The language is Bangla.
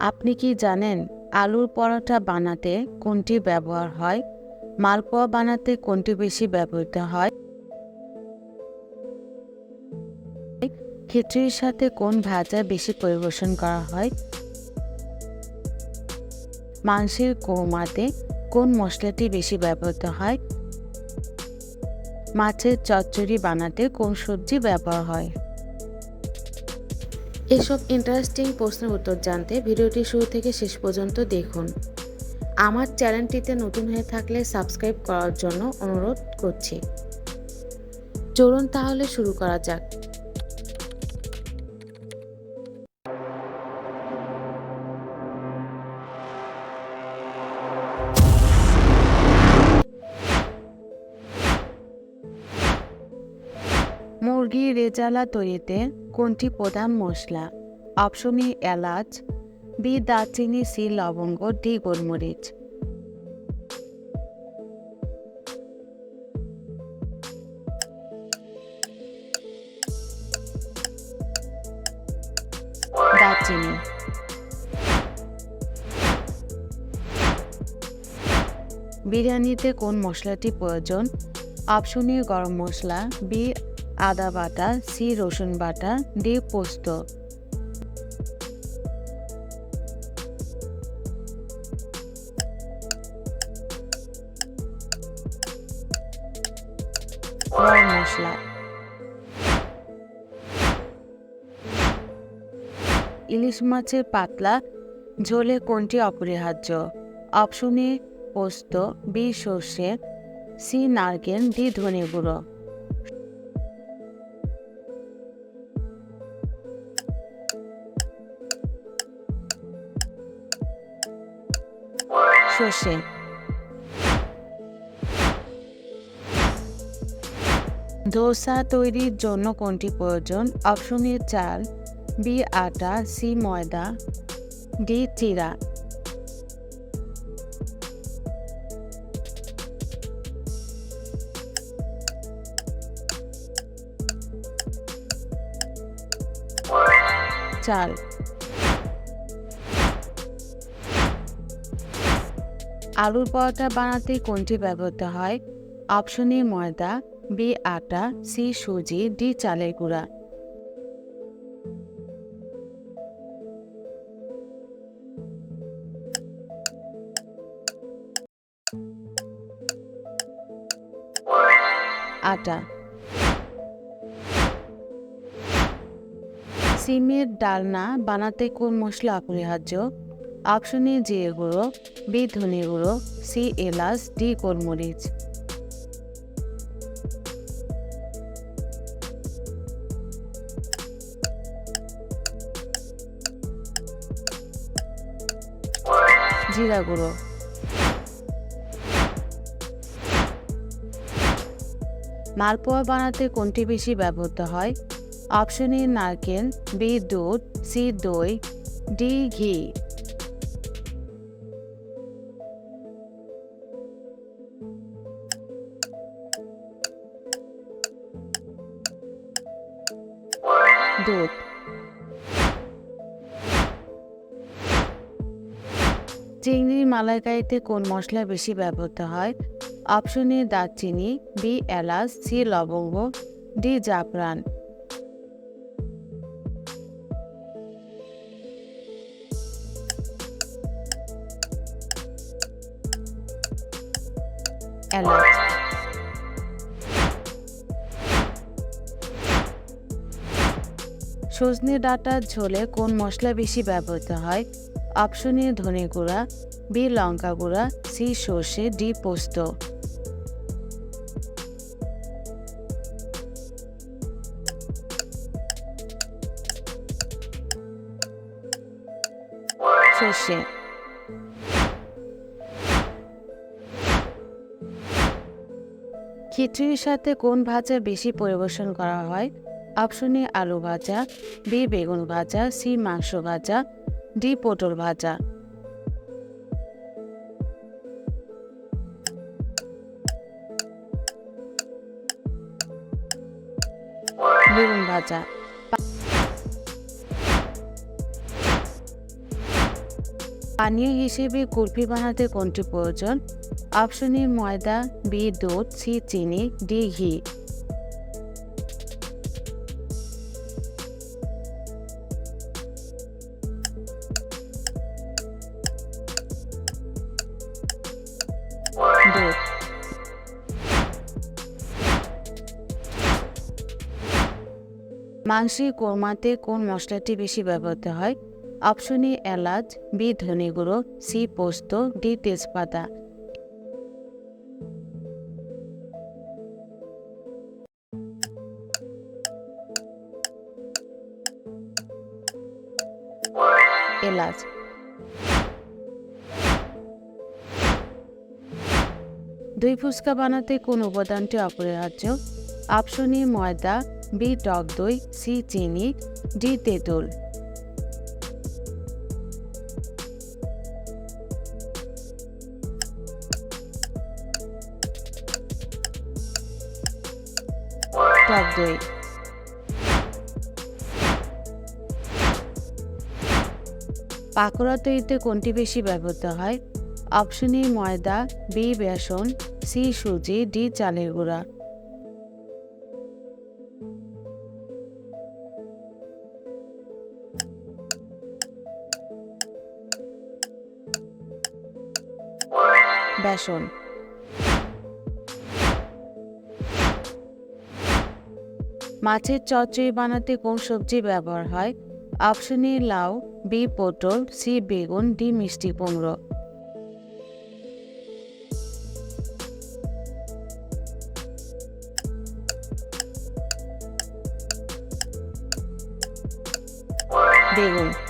আপনি কি জানেন আলুর পরোটা বানাতে কোনটি ব্যবহার হয়? মালপোয়া বানাতে কোনটি বেশি ব্যবহৃত হয়? খিচুড়ির সাথে কোন ভাজা বেশি পরিবেশন করা হয়? মাংসের কৌমাতে কোন মশলাটি বেশি ব্যবহৃত হয়? মাছের চচ্চড়ি বানাতে কোন সবজি ব্যবহার হয়? এসব ইন্টারেস্টিং প্রশ্নের উত্তর জানতে ভিডিওটি শুরু থেকে শেষ পর্যন্ত দেখুন। আমার চ্যানেলটিতে নতুন হয়ে থাকলে সাবস্ক্রাইব করার জন্য অনুরোধ করছি। চলুন তাহলে শুরু করা যাক। মুরগির রেজালা তৈরিতে কোনটি প্রধান মশলা? অপশন ই এলাচ, বি, দারচিনি, সি, লবঙ্গ, ডি, গোলমরিচ। দারচিনি। বিরিয়ানিতে কোন মশলাটি প্রয়োজন? অপশন এ, গরম মশলা, বি আদা বাটা, সি রসুন বাটা, ডি পোস্ত। মশলা। ইলিশ মাছের পাতলা, ঝোলে কোনটি অপরিহার্য? অপশন এ, পোস্ত, বি সর্ষে, সি নারকেল, ডি ধনে গুঁড়ো। সর্ষে ধোসা তৈরির জন্য কোনটি প্রয়োজন? অপশন এ চাল, বি আটা, সি ময়দা, ডি চিরা। চাল আলুর পরোটা বানাতে কোনটি ব্যবহৃত হয়? অপশন এ ময়দা বি আটা সি সুজি ডি চালের গুঁড়া। আটা। সিমের ডালনা বানাতে কোন মশলা অপরিহার্য? অপশন এ জিরে গুঁড়ো বি ধনে গুঁড়ো, সি এলাচ, ডি গোলমরিচ। জিরা গুঁড়ো। মালপোয়া বানাতে কোনটি বেশি ব্যবহৃত হয়? অপশন এ নারকেল, বি দুধ, সি দই, ডি ঘি। দুধ। চিংড়ির মালাইকারিতে কোন মশলা বেশি ব্যবহৃত হয়? অপশন এ দারচিনি, বি এলাচ, সি লবঙ্গ, ডি জাফরান। এলাচ। সজনে ডাঁটার ঝোলে কোন মশলা বেশি ব্যবহৃত হয়? অপশন এ ধনে গুঁড়া, বি লঙ্কা গুঁড়া, সি সর্ষে, ডি পোস্ত। সর্ষে। খিচুড়ির সাথে কোন ভাজা বেশি পরিবেশন করা হয়? অপশন আলু ভাজা, বি বেগুন ভাজা, সি মাংস ভাজা, ডি পটল ভাজা। বেগুন ভাজা। পানীয় হিসেবে কুলফি বানাতে কোনটি প্রয়োজন? অপশন এ ময়দা, বি দুধ, সি চিনি, ডি ঘি। মাংসের কোরমাতে কোন মশলাটি বেশি ব্যবহৃত হয়? অপশন এ, এলাচ, বি, ধনে গুঁড়ো, সি, পোস্ত, ডি, তেজপাতা। এলাচ। দই ফুচকা বানাতে কোন উপাদানটি অপরিহার্য? অপশন এ, ময়দা বি টক দই, সি চিনি, ডি তেঁতুল। টক দই। পাকোড়া তৈরিতে কোনটি বেশি ব্যবহৃত হয়? অপশন এ ময়দা, বি বেসন, সি সুজি, ডি চালের গুঁড়া। বেসন। মাছের চচ্চড়ি বানাতে কোন সবজি ব্যবহার হয়? অপশন এ লাউ, বি পটল, সি বেগুন, ডি মিষ্টি কুমড়ো। বেগুন।